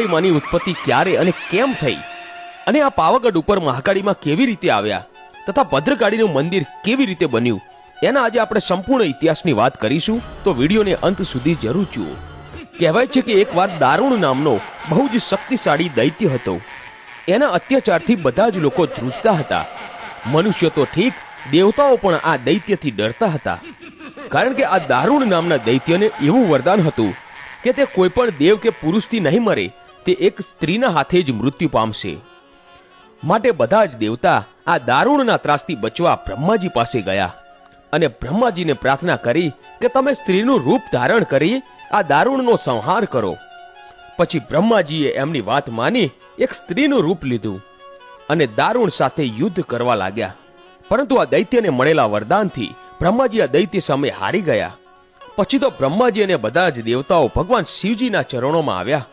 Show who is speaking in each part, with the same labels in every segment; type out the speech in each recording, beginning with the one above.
Speaker 1: માની ઉત્પત્તિ ક્યારે અને કેમ થઈ? અને આ પાવાગઢ ઉપર મહાકાળીમાં કેવી રીતે આવ્યા? તથા ભદ્રકાળીનું મંદિર કેવી રીતે બન્યું? એના આજે આપણે સંપૂર્ણ ઇતિહાસની વાત કરીશું, તો વિડીયોને અંત સુધી જરૂર જુઓ. કહેવાય છે કે એકવાર દારૂણ નામનો બહુ જ શક્તિશાળી દૈત્ય હતો. એના અત્યાચારથી બધા જ લોકો ધ્રુજતા હતા. મનુષ્ય તો ઠીક, દેવતાઓ પણ આ દૈત્યથી ડરતા હતા. કારણ કે આ દારૂણ નામના દૈત્યને એવું વરદાન હતું કે તે કોઈ પણ દેવ કે પુરુષથી નહીં મરે. તે એક સ્ત્રીના હાથે જ મૃત્યુ પામશે. માટે બધા જ દેવતા આ દારૂણના ત્રાસથી બચવા બ્રહ્માજી પાસે ગયા અને બ્રહ્માજીને પ્રાર્થના કરી કે તમે સ્ત્રીનું રૂપ ધારણ કરી આ દારૂણનો સંહાર કરો. પછી બ્રહ્માજીએ એમની વાત માની એક સ્ત્રીનું રૂપ લીધું અને દારૂણ સાથે યુદ્ધ કરવા લાગ્યા. પરંતુ આ દૈત્યને મળેલા વરદાનથી બ્રહ્માજી આ દૈત્ય સામે હારી ગયા. પછી તો બ્રહ્માજી અને બધા જ દેવતાઓ ભગવાન શિવજીના ચરણોમાં આવ્યા.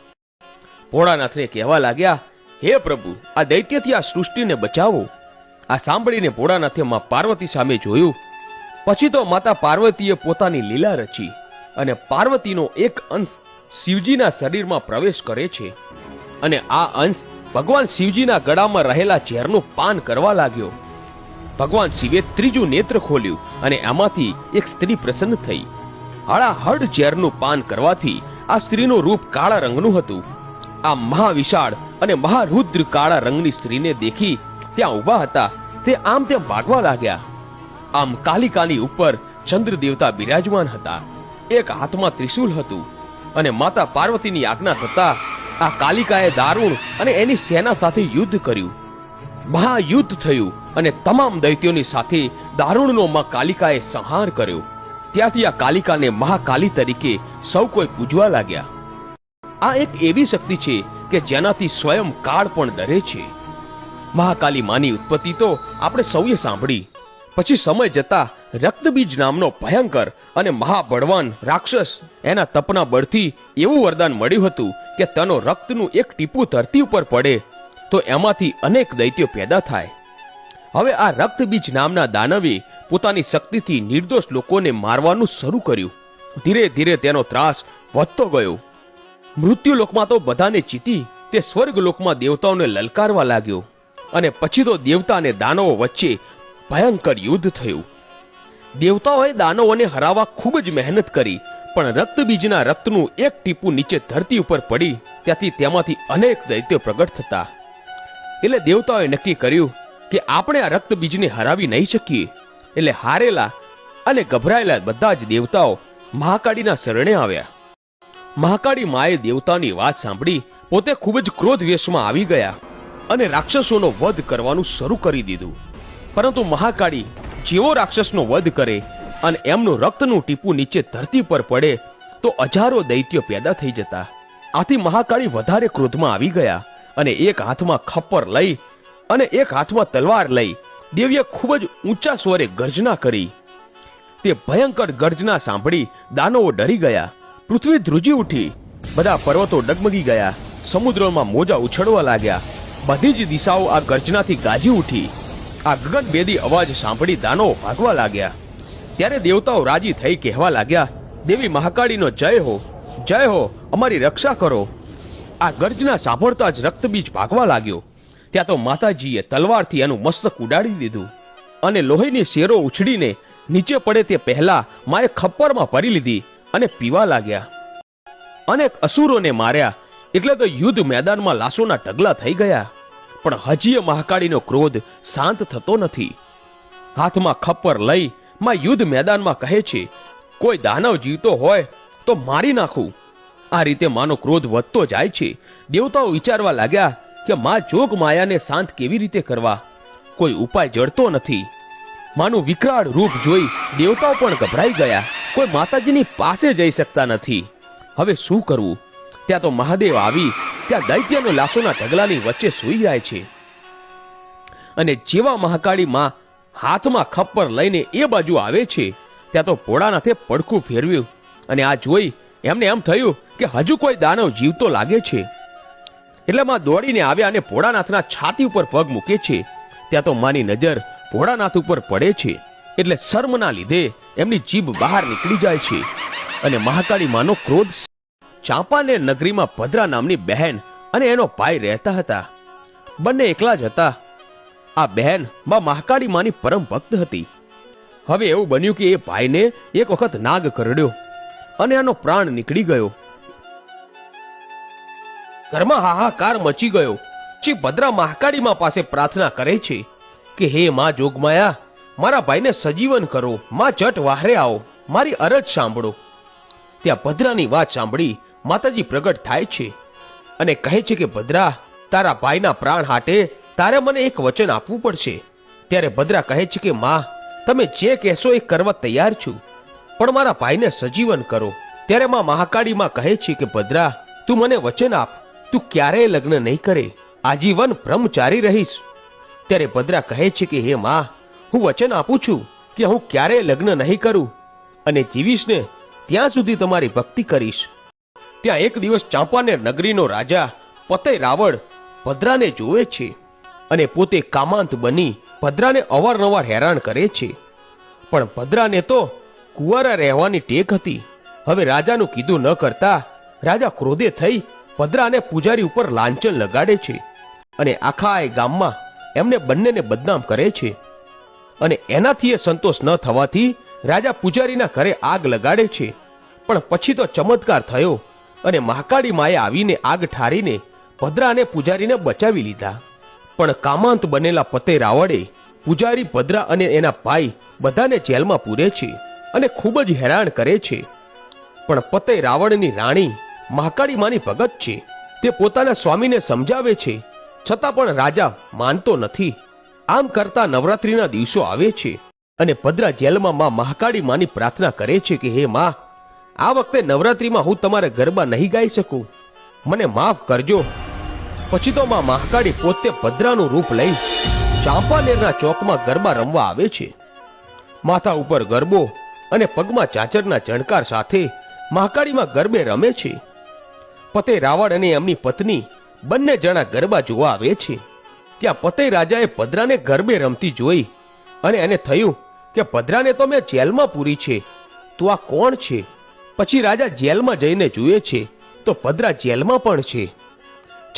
Speaker 1: ભોળાનાથને કહેવા લાગ્યા, હે પ્રભુ, આ દૈત્યથી આ સૃષ્ટિને બચાવો. આ સાંભળીને ભોળાનાથે માં પાર્વતી સામે જોયું. પછી તો માતા પાર્વતીએ પોતાની લીલા રચી અને પાર્વતીનો એક અંશ શિવજીના શરીરમાં પ્રવેશ કરે છે. અને આ અંશ ભગવાન શિવજીના ગળામાં રહેલા ઝેરનું પાન કરવા લાગ્યો. ભગવાન શિવે ત્રીજું નેત્ર ખોલ્યું અને એમાંથી એક સ્ત્રી પ્રસન્ન થઈ. હળાહળ ઝેરનું પાન કરવાથી આ સ્ત્રીનું રૂપ કાળા રંગનું હતું. આ મહાવિશાળ અને મહારુદ્ર કાળા રંગની સ્ત્રીને દેખી ત્યાં ઊભા હતા. તે આમ તેમ ભાગવા લાગ્યા. આમ કાલિકાની ઉપર ચંદ્ર દેવતા બિરાજમાન હતા. એક હાથમાં ત્રિશૂલ હતું અને માતા પાર્વતીની આજ્ઞા થતા આ કાલિકાએ દારૂણ અને એની સેના સાથે યુદ્ધ કર્યું. મહાયુદ્ધ થયું અને તમામ દૈત્યોની સાથે દારૂણનો માં કાલિકાએ સંહાર કર્યો. ત્યાંથી આ કાલિકાને મહાકાલી તરીકે સૌ કોઈ પૂજવા લાગ્યા. આ એક એવી શક્તિ છે કે જેનાથી સ્વયં કાળ પણ ડરે છે. મહાકાલી માની ઉત્પત્તિ તો આપણે સૌએ સાંભળી. પછી સમય જતા રક્તબીજ નામનો ભયંકર અને મહાબળવાન રાક્ષસ એના તપના બળથી એવું વરદાન મળ્યું હતું કે તેનો રક્તનું એક ટીપું ધરતી ઉપર પડે, તો એમાંથી અનેક દૈત્યો પેદા થાય. હવે આ રક્તબીજ નામના દાનવે પોતાની શક્તિથી નિર્દોષ લોકોને મારવાનું શરૂ કર્યું. ધીરે ધીરે તેનો ત્રાસ વધતો ગયો. મૃત્યુલોકમાં તો બધાને ચીતી, તે સ્વર્ગલોકમાં દેવતાઓને લલકારવા લાગ્યો. અને પછી તો દેવતા અને દાનવો વચ્ચે ભયંકર યુદ્ધ થયું. દેવતાઓએ દાનવોને હરાવવા ખૂબ જ મહેનત કરી, પણ રક્તબીજના રક્તનું એક ટીપું નીચે ધરતી ઉપર પડી, ત્યાંથી તેમાંથી અનેક દૈત્યો પ્રગટ થતા. એટલે દેવતાઓએ નક્કી કર્યું કે આપણે આ રક્તબીજને હરાવી નહીં શકીએ. એટલે હારેલા અને ગભરાયેલા બધા જ દેવતાઓ મહાકાળીના શરણે આવ્યા. મહાકાળી માએ દેવતાની વાત સાંભળી, પોતે ખૂબ જ ક્રોધ વેશમાં આવી ગયા અને રાક્ષસોનો વધ કરવાનું શરૂ કરી દીધું. પરંતુ મહાકાળી જેવો રાક્ષસનો વધ કરે અને એમનું રક્તનું ટીપું નીચે ધરતી પર પડે, તો હજારો દૈત્યો પેદા થઈ જતા. આથી મહાકાળી વધારે ક્રોધમાં આવી ગયા અને એક હાથમાં ખપ્પર લઈ અને એક હાથમાં તલવાર લઈ દેવીએ ખૂબ જ ઊંચા સ્વરે ગર્જના કરી. તે ભયંકર ગર્જના સાંભળી દાનવો ડરી ગયા. પૃથ્વી ધ્રુજી ઉઠી. બધા પર્વતો ડગમગી ગયા. સમુદ્રમાં મોજા ઉછળવા લાગ્યા. બધી જ દિશાઓ આ ગર્જનાથી ગાજી ઉઠી. આ ગગનભેદી અવાજ સાંભળી દાનવો ભાગવા લાગ્યા. ત્યારે દેવતાઓ રાજી થઈ કહેવા લાગ્યા, દેવી મહાકાળીનો જય હો. જય હો. અમારી રક્ષા કરો. આ ગર્જના સાંભળતા જ રક્તબીજ ભાગવા લાગ્યો. ત્યાં તો માતાજીએ તલવારથી એનું મસ્તક ઉડાડી દીધું અને લોહીની શેરો ઉછળીને નીચે પડે તે પહેલા માએ ખપ્પરમાં ભરી લીધી. અને પીવા લાગ્યા. અનેક અસુરોને માર્યા. એટલે તો યુદ્ધ મેદાનમાં લાશોના ઢગલા થઈ ગયા. પણ હજીએ મહાકાળીનો ક્રોધ શાંત થતો નથી. હાથમાં ખપ્પર લઈ માં યુદ્ધ મેદાનમાં કહે છે, કોઈ દાનવ જીવતો હોય તો મારી નાખું. આ રીતે માનો ક્રોધ વધતો જાય છે. દેવતાઓ વિચારવા લાગ્યા કે માં જોગ માયાને શાંત કેવી રીતે કરવા? કોઈ ઉપાય જડતો નથી. માનું વિકરાળ રૂપ જોઈ દેવતાઓ પણ ગભરાઈ ગયા. કોઈ માતાજીની પાસે જઈ શકતા નથી. હવે શું કરવું? ત્યાં તો મહાદેવ આવી, ત્યાં દૈત્યનો લાસોના ઢગલાની વચ્ચે સૂઈ જાય છે. અને જેવા મહાકાળી માં હાથમાં ખપ્પર લઈને એ બાજુ આવે છે, ત્યાં તો ભોળાનાથે પડખું ફેરવ્યું. અને આ જોઈ એમને એમ થયું કે હજુ કોઈ દાનવ જીવતો લાગે છે. એટલે માં દોડીને આવ્યા અને ભોળાનાથના છાતી ઉપર પગ મૂકે છે. ત્યાં તો માની નજર ભોળાનાથ ઉપર પડે છે, એટલે શર્મના લીધે એમની જીભ બહાર નીકળી જાય છે. અને મહાકાળી માનો ક્રોધ ચાંપાનેર નગરીમાં ભદ્રા નામની બહેન અને એનો ભાઈ રહેતા હતા. બંને એકલા જ હતા. આ બહેનમાં મહાકાળી માની પરમ ભક્ત હતી. હવે એવું બન્યું કે એ ભાઈને એક વખત નાગ કરડ્યો અને એનો પ્રાણ નીકળી ગયો. ઘરમાં હાહાકાર મચી ગયો. જે ભદ્રા મહાકાળીમાં પાસે પ્રાર્થના કરે છે. કે, હે માં જોગમાયા, મારા ભાઈને સજીવન કરો, માં ચટ વાહરે આવો, મારી અરજ સાંભળો. ત્યાં ભદ્રાની વાત સાંભળી માતાજી પ્રગટ થાય છે અને કહે છે કે, ભદ્રા, તારા ભાઈના પ્રાણ હાટે તારે મને એક વચન આપવું પડશે. ત્યારે ભદ્રા કહે છે કે, માં, તમે જે કહેશો એ કરવા તૈયાર છું, પણ મારા ભાઈને સજીવન કરો. ત્યારે માં મહાકાળીમાં કહે છે કે, ભદ્રા, તું મને વચન આપ, તું ક્યારેય લગ્ન નહીં કરે, આજીવન બ્રહ્મચારી રહીશ. ત્યારે ભદ્રા કહે છે કે, હે માં, હું વચન આપું છું કે હું ક્યારેય લગ્ન નહીં કરું અને જીવીશ ને ત્યાં સુધી તમારી ભક્તિ કરીશ. ત્યાં એક દિવસ ચાંપાનેર નગરીનો રાજા પતય રાવળ ભદ્રાને જોવે છે અને પોતે કામાંત બની ભદ્રાને અવારનવાર હેરાન કરે છે. પણ ભદ્રાને તો કુંવારા રહેવાની ટેક હતી. હવે રાજાનું કીધું ન કરતા રાજા ક્રોધે થઈ ભદ્રાને પૂજારી ઉપર લાંચન લગાડે છે અને આખા એ ગામમાં એમને બંનેને બદનામ કરે છે. અને એનાથી એ સંતોષ ન થવાથી રાજા પૂજારીના ઘરે આગ લગાડે છે. પણ પછી તો ચમત્કાર થયો અને મહાકાળી માએ આવીને આગ ઠારીને ભદ્રા અને પૂજારીને બચાવી લીધા. પણ કામાંત બનેલા પતે રાવળે પૂજારી ભદ્રા અને એના ભાઈ બધાને જેલમાં પૂરે છે અને ખૂબ જ હેરાન કરે છે. પણ પતે રાવણની રાણી મહાકાળી માની ભગત છે. તે પોતાના સ્વામીને સમજાવે છે છતાં પણ રાજા માનતો નથી. આમ કરતા નવરાત્રીના દિવસો આવે છે અને ભદ્રા જેલમાં માં મહાકાળી માની પ્રાર્થના કરે છે કે, હે માં, આ વખતે નવરાત્રીમાં હું તમારા ગરબા નહીં ગાઈ શકું. મને માફ કરજો. પછી તો માં મહાકાળી પોતે ભદ્રાનું રૂપ લઈ ચાંપાનેરના ચોકમાં ગરબા રમવા આવે છે. માથા ઉપર ગરબો અને પગમાં ચાચરના ચણકાર સાથે મહાકાળીમાં ગરબે રમે છે. પતે રાવણ અને એમની પત્ની બંને જણા ગરબા જોવા આવે છે. ત્યાં પતે રાજાએ પદરાને ગરબે રમતી જોઈ અને એને થયું કે પદરાને તો મેં જેલમાં પૂરી છે. તો આ કોણ છે? પછી રાજા જેલમાં જઈને જુએ છે તો પદરા જેલમાં પણ છે.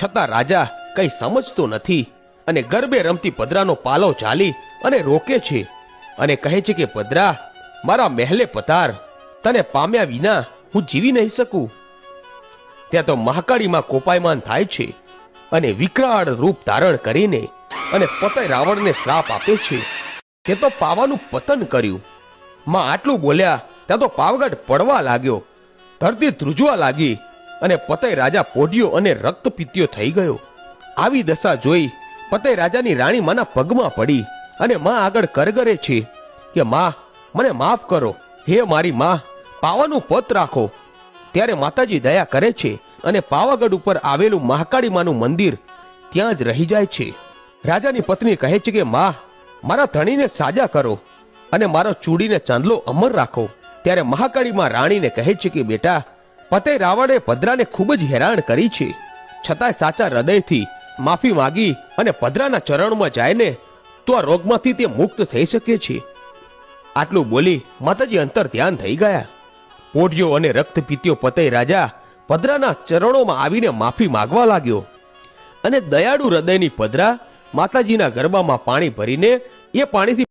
Speaker 1: છતાં રાજા કંઈ સમજતો નથી અને ગરબે રમતી પદરાનો પાલો ચાલી અને રોકે છે અને કહે છે કે ભદ્રા મારા મહેલે પધાર. તને પામ્યા વિના હું જીવી નહીં શકું. ત્યાં તો મહાકાળીમાં કોપાયમાન થાય છે અને વિકરાળ રૂપ ધારણ કરીને અને પતય રાવણને શ્રાપ આપે છે. તે તો પાવાનું પતન કર્યું. માં આટલું બોલ્યા, ત્યાં તો પાવગઢ પડવા લાગ્યો. ધરતી ધ્રુજવા લાગી અને પતય રાજા પોઢ્યો અને રક્ત પીત્યો થઈ ગયો. આવી દશા જોઈ પતય રાજાની રાણી માના પગમાં પડી અને માં આગળ કરગરે છે કે, માં, મને માફ કરો. હે મારી માં, પાવાનું પત રાખો. ત્યારે માતાજી દયા કરે છે અને પાવાગઢ ઉપર આવેલું મહાકાળી માનું મંદિર ત્યાં જ રહી જાય છે. રાજાની પત્ની કહે છે કે, માં, મારા ધણીને સાજા કરો અને મારો ચૂડીને ચાંદલો અમર રાખો. ત્યારે મહાકાળીમાં રાણીને કહે છે કે, બેટા, પતે રાવણે પદરાને ખૂબ જ હેરાન કરી છે. છતાંય સાચા હૃદયથી માફી માગી અને પદરાના ચરણમાં જાયને તો આ રોગમાંથી તે મુક્ત થઈ શકે છે. આટલું બોલી માતાજી અંતર ધ્યાન થઈ ગયા. પોઢિયો અને રક્ત પીત્યો પતય રાજા પદરાના ચરણોમાં આવીને માફી માગવા લાગ્યો. અને દયાળુ હૃદયની પદરા માતાજીના ગરબામાં પાણી ભરીને એ પાણીથી